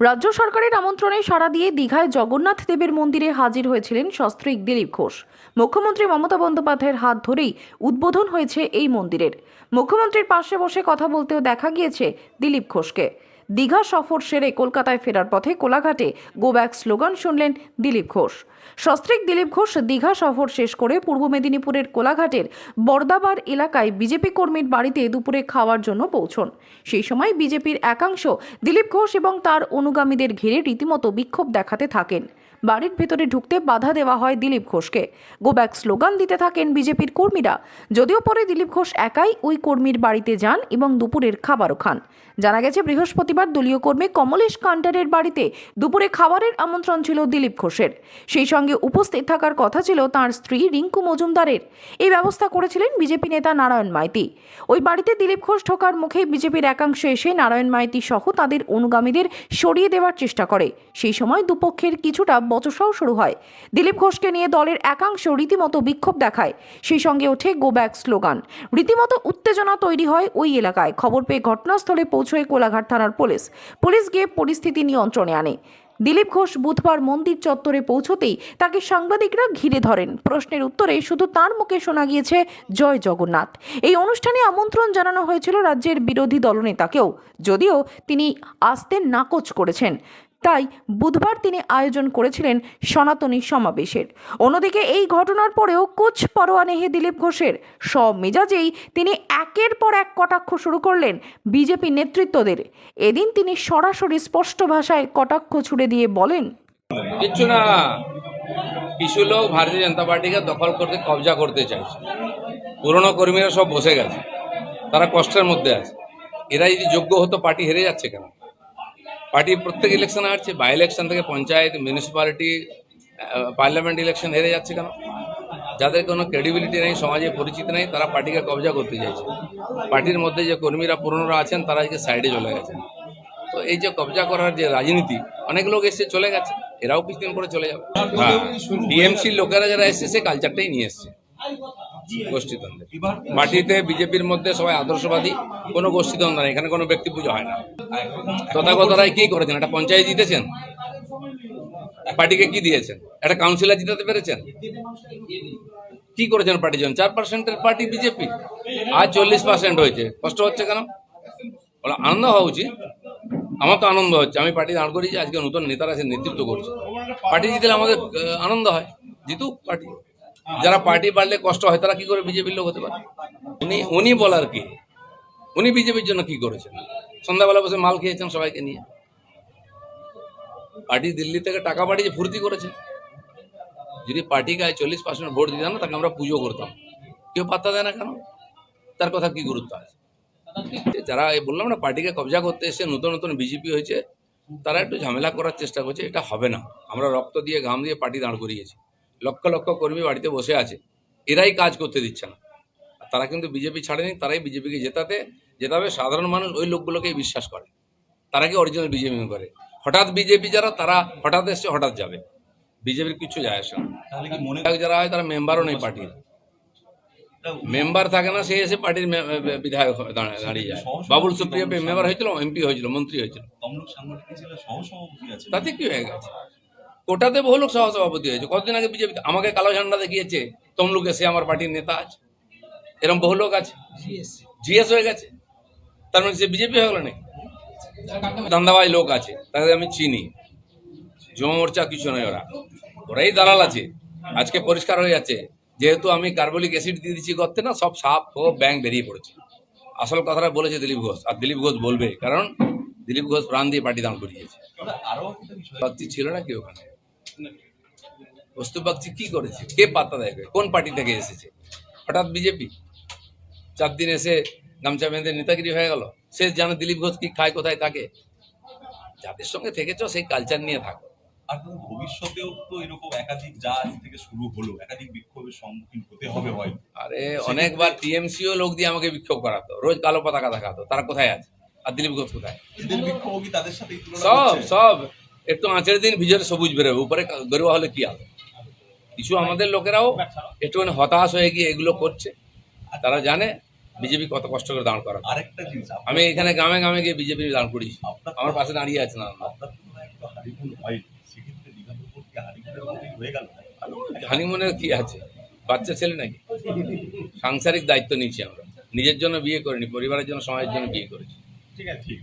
রাজ্য সরকারের আমন্ত্রণে সাড়া দিয়ে দীঘায় জগন্নাথ দেবের মন্দিরে হাজির হয়েছিলেন সস্ত্রিক দিলীপ ঘোষ। মুখ্যমন্ত্রী মমতা বন্দ্যোপাধ্যায়ের হাত ধরেই উদ্বোধন হয়েছে এই মন্দিরের। মুখ্যমন্ত্রীর পাশে বসে কথা বলতেও দেখা গিয়েছে দিলীপ ঘোষকে। দীঘা সফর সেরে কলকাতায় ফেরার পথে কোলাঘাটে গো ব্যাক স্লোগান শুনলেন দিলীপ ঘোষ। সস্ত্রীক দিলীপ ঘোষ দীঘা সফর শেষ করে পূর্ব মেদিনীপুরের কোলাঘাটের বর্দাবার এলাকায় বিজেপি কর্মীর বাড়িতে দুপুরে খাওয়ার জন্য পৌঁছন। সেই সময় বিজেপির একাংশ দিলীপ ঘোষ এবং তার অনুগামীদের ঘিরে রীতিমতো বিক্ষোভ দেখাতে থাকেন। বাড়ির ভেতরে ঢুকতে বাধা দেওয়া হয় দিলীপ ঘোষকে। গোব্যাক স্লোগান দিতে থাকেন বিজেপির কর্মীরা। যদিও পরে দিলীপ ঘোষ একাই ওই কর্মীর বাড়িতে যান এবং দুপুরের খাবারও খান। জানা গেছে, বৃহস্পতিবার দলীয় কর্মী কমলেশ কান্টারের বাড়িতে দুপুরে খাবারের আমন্ত্রণ ছিল দিলীপ ঘোষের। সেই সঙ্গে উপস্থিত থাকার কথা ছিল তার স্ত্রী রিঙ্কু মজুমদারের। এই ব্যবস্থা করেছিলেন বিজেপি নেতা নারায়ণ মাইতি। ওই বাড়িতে দিলীপ ঘোষ ঢোকার মুখে বিজেপির একাংশ এসে নারায়ণ মাইতি সহ তাদের অনুগামীদের সরিয়ে দেওয়ার চেষ্টা করে। সেই সময় দুপক্ষের কিছুটা বচসাও শুরু হয়। দিলীপ ঘোষকে নিয়ে দলের একাংশ রীতিমতো বিক্ষোভ দেখায়। সেই সঙ্গে ওঠে গো ব্যাক স্লোগান রীতিমতো উত্তেজনা তৈরি হয় ওই এলাকায়। খবর পেয়ে ঘটনাস্থলে পৌঁছয় কোলাঘাট থানার পুলিশ। পুলিশ গিয়ে পরিস্থিতি নিয়ন্ত্রণে আনে। দিলীপ ঘোষ বুধবার মন্দির চত্বরে পৌঁছতেই তাকে সাংবাদিকরা ঘিরে ধরেন। প্রশ্নের উত্তরে শুধু তার মুখে শোনা গিয়েছে, জয় জগন্নাথ। এই অনুষ্ঠানে আমন্ত্রণ জানানো হয়েছিল রাজ্যের বিরোধী দলনেতাকেও। যদিও তিনি আসতে নাকচ করেছেন। তাই বুধবার তিনি আয়োজন করেছিলেন সনাতনী সমাবেশের। অন্যদিকে এই ঘটনার পরেও কোচ পরোয়া নেহে দিলীপ ঘোষের সব মেজাজেই তিনি একের পর এক কটাক্ষ শুরু করলেন বিজেপি নেতৃত্বদের। এদিন তিনি সরাসরি স্পষ্ট ভাষায় কটাক্ষ ছুড়ে দিয়ে বলেন, কিচ্ছু না। কিছু লোক ভারতীয় জনতা পার্টিকে দখল করতে কবজা করতে চাইছে। পুরনো কর্মীরা সব বসে গেছে। তারা কষ্টের মধ্যে আছে। এরা যদি যোগ্য হতো, পার্টি হেরে যাচ্ছে কেন? পার্টি প্রত্যেক ইলেকশন হারছে বাই ইলেকশন থেকে পঞ্চায়েত মিউনিসিপ্যালিটি পার্লামেন্ট ইলেকশন হেরে যাচ্ছে কেন? যাদের কোনো ক্রেডিবিলিটি নেই, সমাজে পরিচিত নেই, তারা পার্টিকে কবজা করতে চাইছে। পার্টির মধ্যে যে কর্মীরা পুরনোরা আছেন, তারা আজকে সাইডে চলে গেছেন। তো এই যে কবজা করার যে রাজনীতি, অনেক লোক এসে চলে গেছে, এরাও কিছুদিন পরে চলে যাবে। হ্যাঁ টিএমসির লোকেরা যারা এসছে, সে কালচারটাই নিয়ে এসছে। গোষ্ঠীদ্বন্দ্ব। পার্টিতে বিজেপির মধ্যে সবাই আদর্শবাদী, কোনো গোষ্ঠীদ্বন্দ্ব নেই, এখানে কোনো ব্যক্তি পুজো হয় না। তথাগত রায় কি করেছেন? একটা পঞ্চায়েত জিতেছেন? পার্টিকে কি দিয়েছেন? একটা কাউন্সিলর জিতাতে পেরেছেন? কি করেছেন পার্টি জন চার পার্সেন্টের পার্টি বিজেপি। আজ চল্লিশ পার্সেন্ট হয়েছে। কষ্ট হচ্ছে কেন? আনন্দ হওয়া উচিত। আমার তো আনন্দ হচ্ছে। আমি পার্টি দাঁড় করিয়েছি আজকে নতুন নেতারা এসে নেতৃত্ব করছে। পার্টি জিতলে আমাদের আনন্দ হয়। জিতুক পার্টি। যারা পার্টি বাড়লে কষ্ট হয়, তারা কি করে বিজেপির লোক হতে পারে? উনি উনি বলার কি? উনি বিজেপির জন্য কি করেছেন? সন্ধ্যাবেলা বসে মাল খেয়েছেন সবাইকে নিয়ে। পার্টি দিল্লি থেকে টাকা পাঠিয়ে ফুর্তি করেছে। যদি পার্টিকে আজ চল্লিশ পার্সেন্ট ভোট দিতাম না, তাকে আমরা পুজো করতাম। কেউ পাত্তা দেয় না কেন? তার কথা কি গুরুত্ব আছে? যারা বললাম না, পার্টিকে কবজা করতে এসে নতুন নতুন বিজেপি হয়েছে, তারা একটু ঝামেলা করার চেষ্টা করছে, এটা হবে না। আমরা রক্ত দিয়ে, ঘাম দিয়ে পার্টি দাঁড় করিয়েছি। লক্ষ লক্ষ কর্মী বাড়িতে বসে আছে। এরাই কাজ করতে দিচ্ছে না। তারা কিন্তু বিজেপি ছাড়েনি তারাই বিজেপিকে জেতাতে জেতাবে। সাধারণ মানুষ ওই লোকগুলোকেই বিশ্বাস করে। তারা কি অরিজিনাল বিজেপি করে? হঠাৎ বিজেপি যারা তারা হঠাৎ এসছে হঠাৎ যাবে। বিজেপির কিছু যায় আসে না। যারা হয় তারা মেম্বারও নেই পার্টির। মেম্বার থাকে না সে এসে পার্টির বিধায়ক দাঁড়িয়ে যায়। বাবুল সুপ্রিয় মেম্বার হয়েছিল এমপি হয়েছিল মন্ত্রী হয়েছিল। তাতে কি হয়ে গেছে? কোটাতে বহু লোক সহসভাপতি হয়েছে। কতদিন আগে বিজেপি আমাকে কালো ঝান্ডা দেখিয়েছে? তমলুকে সে আমার পার্টির নেতা আছে। এরকম বহু লোক আছে। জিএস হয়ে গেছে। তার মানে সে বিজেপি হয়ে গেল নাকি? দান্দাবাই লোক আছে তাদের আমি চিনি। যুব মোর্চা কিছু নয় ওরা। ওরাই দালাল আছে। আজকে পরিষ্কার হয়ে যাচ্ছে। যেহেতু আমি কার্বলিক অ্যাসিড দিয়ে দিচ্ছি গর্তে না সব সাপ ও ব্যাং বেরিয়ে পড়েছে। আসল কথাটা বলেছে দিলীপ ঘোষ আর দিলীপ ঘোষ বলবে কারণ দিলীপ ঘোষ প্রাণ দিয়ে পার্টি দান করিয়েছে। ছিল না কি ওখানে? বস্তু কি করেছে? কে পাত্তা দেয় কোন পার্টি থেকে এসেছে? হঠাৎ বিজেপি? চার দিন এসে গামছা বেঁধে নেতাগিরি হয়ে গেল। সে জানে দিলীপ ঘোষ কি খায় কোথায় থাকে? যাদের সঙ্গে থেকেছো সেই কালচার নিয়ে থাকো। আর ভবিষ্যতেও তো এরকম একাধিক থেকে শুরু হলো একাধিক বিক্ষোভের সম্মুখীন হতে হবে হয়তো। আরে অনেকবার টিএমসিও লোক দিয়ে আমাকে বিক্ষোভ করাতো রোজ কালো পতাকা দেখাতো তারা কোথায় আছে? আর দিলীপ ঘোষ কোথায়? তাদের সাথে সব সব। একটু আঁচের দিন ভিজরে সবুজ বেরোবে উপরে গরুয়া হলে কি হবে? কিছু আমাদের লোকেরাও একটুখানি হতাশ হয়ে গিয়ে এগুলো করছে। তারা জানে বিজেপি কত কষ্ট করে দাঁড় করা আরেকটা জিনিস আমি এখানে গ্রামে গ্রামে গিয়ে বিজেপি দাঁড় আপনার আমার পাশে দাঁড়িয়ে আছে না হানিমুনের কি আছে? বাচ্চা ছেলে নাকি? সাংসারিক দায়িত্ব নিচ্ছি আমরা। নিজের জন্য বিয়ে করিনি পরিবারের জন্য সমাজের জন্য বিয়ে করেছি। ঠিক আছে ঠিক।